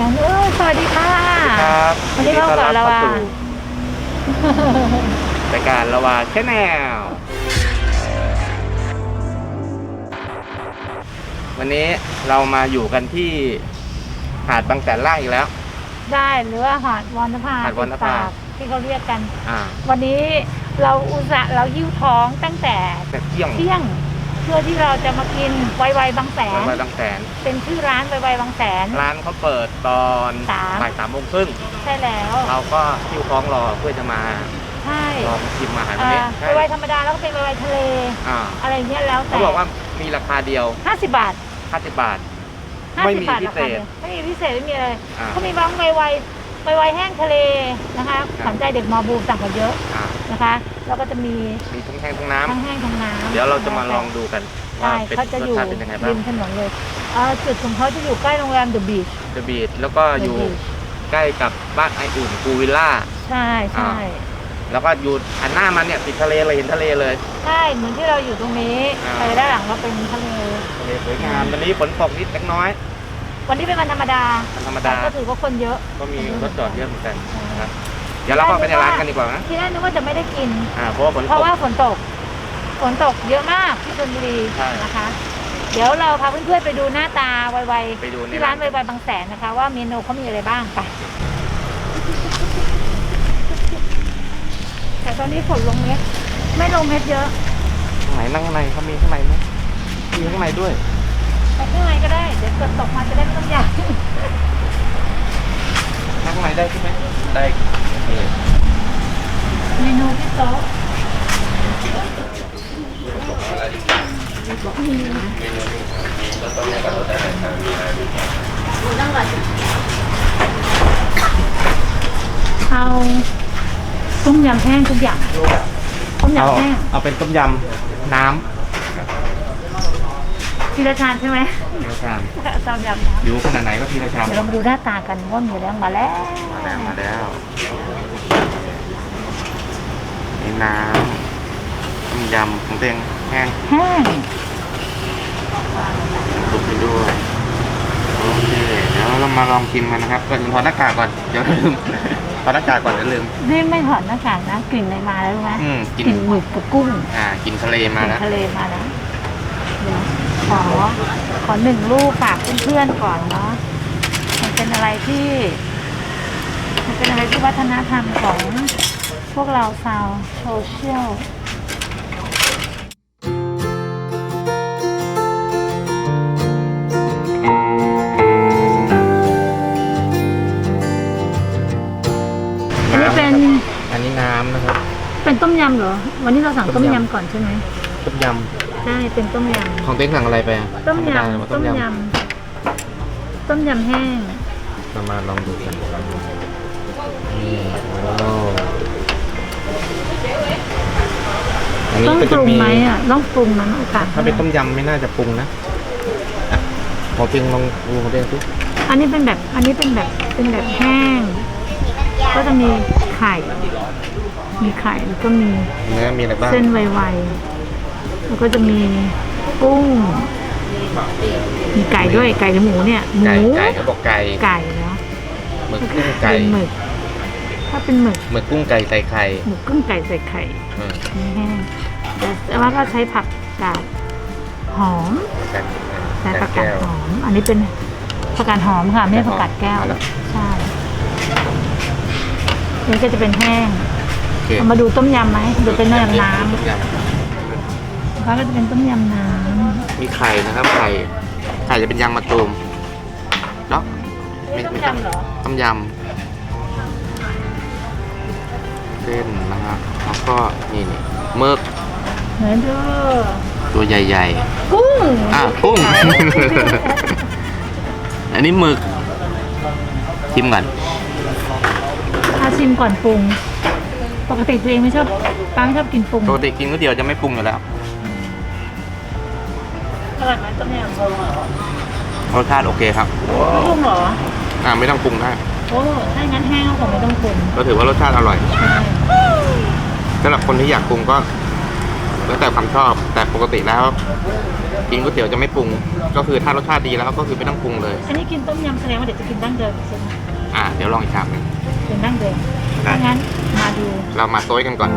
กันเออสวัสดีค่ะครับวันนี้ยิพบกับเราต้อะนสู่รายการละวาแชนแนลวันนี้เรามาอยู่กันที่หาดบางแสนล่างอีกแล้ว ได้หรือว่าหาดวอนนภาหาดวรรณภาติดปกที่เขาเรียกกันอ่าวันนี้เราอุตส่าห์เรายิ้วท้องตั้งแต่แต่เที่ยงเที่ยง เพื่อที่เราจะมากินไวๆบางแสนไว้บางแสน เป็นชื่อร้านไวๆบางแสน ร้านเขาเปิดตอนสาม บ่ายสามโมงครึ่งใช่แล้วเราก็คิวคล้องรอเพื่อจะมาใช่ลองชิมอาหารวันนี้อ่าใช่ไวๆธรรมดาแล้วก็เป็นไวๆทะเล อ่าอะไรเงี้ยแล้วแต่เขาบอกว่ามีราคาเดียวห้าสิบบาท50บาทห้าไม่สิมีบบาทพิราเศคาษเดียวไม่มีพิเศษไม่มีอะไรอ่า เขามีบางไวไว ไวไวแห้งทะเลนะคะครับขวัญใจเด็กมอบูมสั่งกันเยอะอ่านะคะ แล้วก็จะมีมีทั้งแห้งทั้งน้ำทั้งแห้งทั้งน้ำเดี๋ยวเราจะมาลองดูกันว่าใช่เป็นเขาจะรอสยู่ชาติเป็นยังไงบ้าริง มถนนเลยเอ่อจุดของเขาจะอยู่ใกล้โรงแรมเดอะบีช เดอะบีทแล้วก็อยู่ The Beach ใกล้กับบ้านไออุ่นกูวิลล่า ใช่ใช่แล้วก็อยู่อันหน้ามันเนี่ยติดทะเลเลยเห็นทะเลเลยใช่เหมือนที่เราอยู่ตรงนี้อ่าไปด้านหลังเราเป็นทะเล ทะเลสวยงามวันนี้ฝนตกนิดเล็กน้อย วันนี้เป็นวันธรรมดาวันธรรมแต่ดา ก็ถือว่าคนเยอะ ก็มีรถจอดเยอะเหมือนกันนะครับ เดี๋ยวเราก็ไปในร้านกันดีกว่านะ ที่แรกนึกว่าจะไม่ได้กิน อ่า เพราะว่าฝนเพตราะกว่าฝนตก ฝนตกเยอะมากที่ชลบุรีใช่นะคะ เดี๋ยวเราพาเพื่อนๆไปดูหน้าตาไวไปดูๆในที่ร้าร้านนไวๆบางแสนนะคะ ว่าเมนูเขามีอะไรบ้างไปแต่ตอนนี้ฝนลงเม็ด ไม่ลงเม็ดเยอะ ข้างไหนนั่งข้างในเขามีข้างในไหมมีข้างในด้วย ไปข้างในก็ได้ เดี๋ยวเกิดตกมาจะได้ไม่ต้องอยากนั่งข้างในได้ใช่ไหมได้โอเคเมนูที่โต๊ะเอาต้มยำแห้งทุกอย่างต้มเอายำแห้งเอาเป็นต้มยำน้ ทีละชามใช่ไหมำทีละชามต้มยำน้ำอยู่ขนาดไหนก็ทีละชามเดี๋ยวเรามาดูหน้าตากันว่ามีอะไรบ้างมาแล้วมาแล้วมาแล้วนี่น้ำต้มยำของเต็งแห้งแห้งซุปไปด้วยโอเคเดี๋ยวเรามาลองชิมกันนะครับก่อนอื่นถอดหน้ากากก่อนเดี๋ยวลืมถอดหน้ากากก่อนเดี๋ยวลืมนี่ไม่ถอดหน้ากากนะกลิ่นอะไรมาแล้วรู้ไหมอืมกินกลิ่นหมึกกับกุ้งอ่ากินทะเลมาแล้วทะเลมาแล้วเดี๋ยว ขอ ขอหนึ่งลูกฝากเพื่อนๆก่อนเนาะมันเป็นอะไรที่ มันเป็นอะไรที่วัฒนธรรมของพวกเราชาวโซเชียลอันนี้เป็น อันนี้น้ำนะครับ เป็นต้มยำเหรอ วันนี้เราสั่งต้มยำก่อนใช่ไหม ต้มยใช่เป็นต้มยำของเต็งสั่งอะไรไปอะำต้มธรรดาหรือว่ายำต้มยำต้มยำแห้งเรามาลองดูกันนี่โอ้อันนี้ต้องก็ปจะรุงมีไหมอะต้องปรุงมั้งโอกาสถ้าเป็นต้มยำไม่น่าจะปรุงนะอะขอเพียงลองดูของเต็งสิอันนี้เป็นแบบอันนี้เป็นแบบเป็นแบบแห้ง ก็จะมีไข่ มีไข่แล้วก็มีเนื้อมีอะไรบ้างเส้นไวๆ แล้วก็จะมีกุ้ง มีไก่ด้วยไก่หรือหมูเนี่ยหมูไก่ไก่เขาบอกไก่ไก่เนาะหมึกกุ้งไก่เป็นหมึก ถ้าเป็นหมึกหมึกกุ้งไก่ใส่ไข่หมึกกุ้งไก่ใส่ไข่อืมนี่แห้งแต่ว่าก็ใช้ผักกาดหอมไก่ใช้ไก่ผักกาแก้ดวหอม อันนี้เป็นผักกาดหอมค่ะ ไม่ใช่ผักกาดแก้วมาแล้ว ใช่นี่ก็จะเป็นแห้งโอเคเอามาดูต้มยำไหมดูเป็นต้มยำน้ต้มยำ แล้วก็จะเป็นต้มยำน้ำมีไข่นะครับ ไข่ ไข่จะเป็นยางมะตูมเนาะำนี่ต้มยำเหรอต้มยำเส้นนะครับแล้วก็นี่นี่หมึกเหมือนเด้อตัวใหญ่ กุ้งๆ อะกุ้ง อันนี้หมึกชิมก่อน อาชิมก่อนปรุง ปกติตัวเองไม่ชอบปังชอบกินปรุงปกติกินก๋วยเตี๋ยวจะไม่ปรุงอยู่แล้ว อร่อยไหมต้มยำรสชาติโอเคครับไม่ปรุงเหรออ่าไม่ต้องปรุงได้โอ้ถ้างั้นแห้งก็คงไม่ต้องปรุงก็ถือว่ารสชาติอร่อยใช่สำหรับคนที่อยากปรุงก็แล้วแต่ความชอบแต่ปกติแล้วกินก๋วยเตี๋ยวจะไม่ปรุง ก็คือถ้ารสชาติดีแล้วก็คือไม่ต้องปรุงเลยอันนี้กินต้มยำแสดงว่าเดี๋ยวจะกินดั้งเดิมใช่ไหมอ่าเดี๋ยวลองอีกชามหนึงกินดั้งเดิมได้ถ้างั้นมาดูเรามาโซยกันก่อน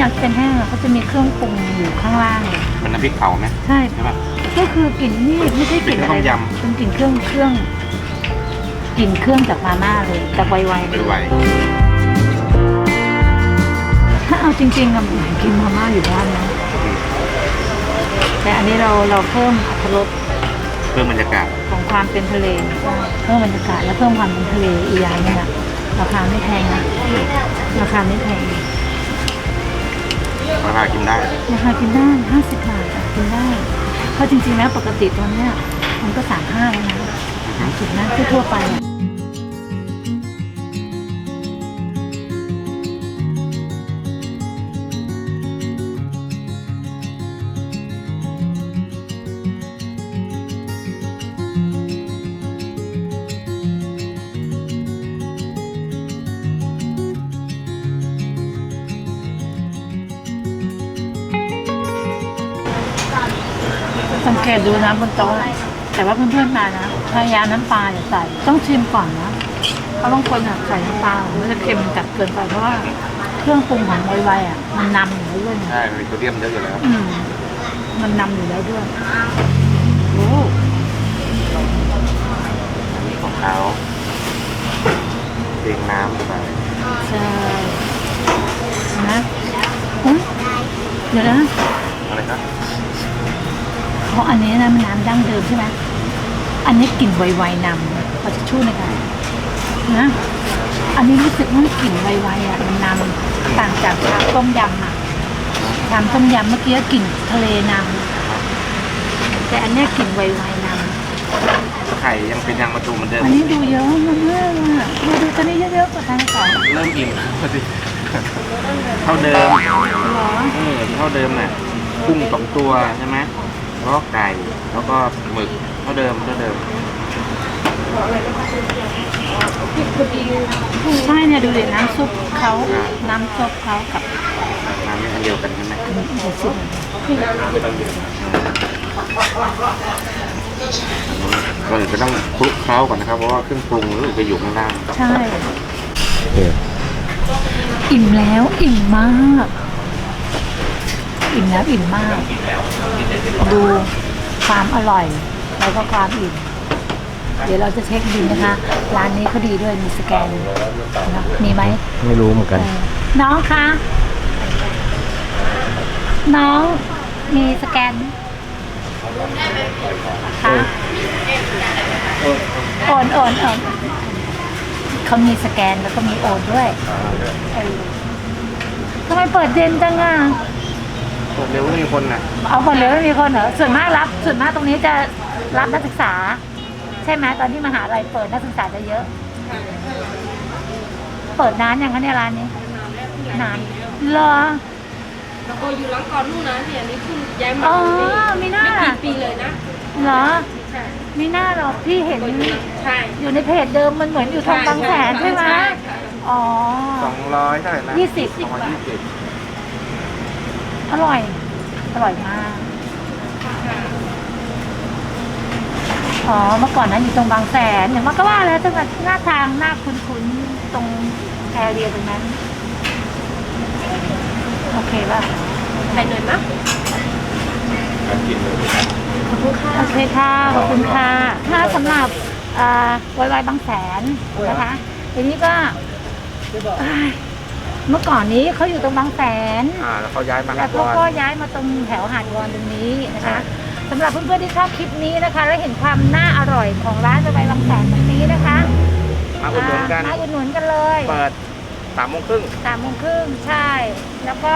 ยำที่เป็นแห้งอะเขาจะมีเครื่องปรุงอยู่ข้างล่างเลยเป็นน้ำพริกเผาไหมใช่ ใช่ป่ะ ก็คือกลิ่นนี่ไม่ใช่กลิ่นอะไรกลิ่นต้มยำเป็นกลิ่นเครื่องเครื่องกลิ่นเครื่องจากมาม่าเลยจากไวๆไปไวถ้าเอาจริงๆอะเหมือนกินมาม่าอยู่บ้านนะแต่อันนี้เราเราเพิ่มอรรถรสเพิ่มบรรยากาศของความเป็นทะเลเพิ่มบรรยากาศและเพิ่มความเป็นทะเลอีกอย่างหนึงอะราคาไม่แพงนะราคาไม่แพง ราคากินได้ ราคากินได้ห้าสิบบาทอะกินได้ เพราะจริงๆแล้วปกติตอนเนี้ยมันก็สามห้าแล้วนะสามสิบนะทั่วๆไปอะ ตดูนะบนโต๊ะแต่ว่าเพื่อนๆมานะพยายามน้ำปลาอย่าใส่ ต้องชิมก่อนนะเพราะบางคนอะใส่น้ำปลามันจะเค็มจัดเกินไปเพราะว่าเครื่องปรุงของไวๆอะมันนำอยู่แล้วด้วยนะใช่มีโซเดียมเยอะอยู่แล้ว อืมมันนำอยู่แล้วด้วยโอ้อันนี้ของเขาเรียงน้ำไปใช่นะอุ๊ยเดี๋ยวนะอะไรครับ เพราะอันนี้นะมันน้ำดั้งเดิมใช่ไหมอันนี้กลิ่นไวๆนำเอาจะชู่ในกันนะอันนี้รู้สึกว่ากลิ่นไวๆอะมันนำต่างจากชามต้มยำอะชามต้มยำเมื่อกี้กลิ่นทะเลนำแต่อันเนี้ยกลิ่นไวๆนไข่ยังเป็นยางมะตูมเหมือนเดิมำอันนี้ดูเยอะมากเลยอะดูดูตัวนี้เยอะๆกว่าทางก่อนเริ่มอิ่มพอดีเท่าเดิมเหรอเออเท่าเดิมน่ะกุ้งสองตัวใช่ไหม แล้วก็ไก่ แล้วก็หมึกเท่าเดิมเท่าเดิมใช่เนี่ยดูดิน้ำซุปเขาน้ำซุปเขากับน้ำไม่อันเดียวกันใช่ไหมเดี๋ยวซุปก่อนอื่นก็ต้องคลุกเคล้าก่อนนะครับ เพราะว่าเครื่องปรุงรู้สึกจะอยู่ข้างล่างใช่อิ่มแล้วอิ่มมาก อิ่มแล้วอิ่มมาก ดูความอร่อย แล้วก็ความอิ่ม เดี๋ยวเราจะเช็คบินนะคะ ร้านนี้เขาดีด้วยมีสแกนนะมีไหมไม่รู้เหมือนกันเออน้องคะ น้องมีสแกนไหมคะโอนโอนโอนเขามีสแกนแล้วก็มีโอนด้วยเออทำไมเปิดเย็นจังอะ เปิดเร็วไม่มีคนน่ะเอาคนเร็วไม่มีคนเหรอส่วนมากรับส่วนมากตรงนี้จะรับนักศึกษา ใช่ไหมตอนที่มหาลัยเปิดนักศึกษาจะเยอะ เปิดนานยังคะเนี่ยร้านนี้นานเหรอแล้วก็อยู่หลังก่อนนู่นนะเนี่ยนี่เพิ่งย้ายมาอ๋อตรงนี้มีหน้าไม่กี่ปีเลยนะเหรอใช่มีหน้าหรอกพี่เห็นใช่อยู่ในเพจเดิมมันเหมือนอยู่ทองบางแสนใช่ไหมใช่อ๋อสองร้อยเท่าไหร่นะยี่สิบสองร้อยยี่สิบ อร่อย อร่อยมาก อ๋อ เมื่อก่อนนั้นอยู่ตรงบางแสนเดี๋ยวมันก็ว่าแล้วจังหวัดหน้าทางหน้าคุ้นๆ ตรงแอเรียตรงนั้น โอเคป่ะใส่หน่อยนะโอเคค่ะ ขอบคุณค่ะ ถ้าสำหรับอ่าไวไวบางแสนนะคะทีนี้ก็ เอ้ยเมื่อก่อนนี้เขาอยู่ตรงบางแสนอ่าแล้วเขาย้ายมาแล้วหาเขาวอน ก็ย้ายมาตรงแถวหาดวอนตรงนี้นะคะสำหรับเพื่อนๆที่ชอบคลิปนี้นะคะ และเห็นความน่าอร่อยของร้านไวไวบางแสนตรงนี้นะคะมาอุดหนุนกันอ่ามาอุดหนุนกันเลย เปิดสามโมงครึ่งสามโมงครึ่งใช่ แล้วก็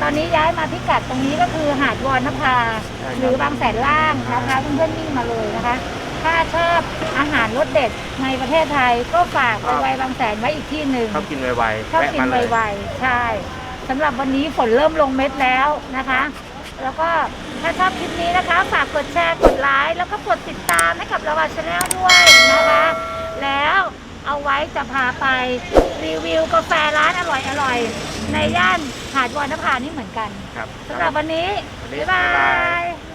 ตอนนี้ย้ายมาพิกัดตรงนี้ก็คือหาดวอนนภาใช่ครับหรือบางแสนล่างนะคะเพื่อนๆวิ่งมาเลยนะคะ ถ้าชอบอาหารรสเด็ดในประเทศไทยก็ฝากไปไว้บางแสนไว้อีกที่หนึ่งชอบกินไวๆชอบแวะกินมาเลยไวๆใช่สำหรับวันนี้ฝนเริ่มลงเม็ดแล้วนะคะ แล้วก็ถ้าชอบคลิปนี้นะคะ ฝากกดแชร์กดไลค์แล้วก็กดติดตามให้กับเราชาแนลด้วยนะคะ แล้วเอาไว้จะพาไปรีวิวกาแฟร้านอร่อยๆ ในย่านหาดวอนนภานี่เหมือนกันครับสำหรับวันนี้ วันนี้บ๊ายบาบ๊ายบาย ย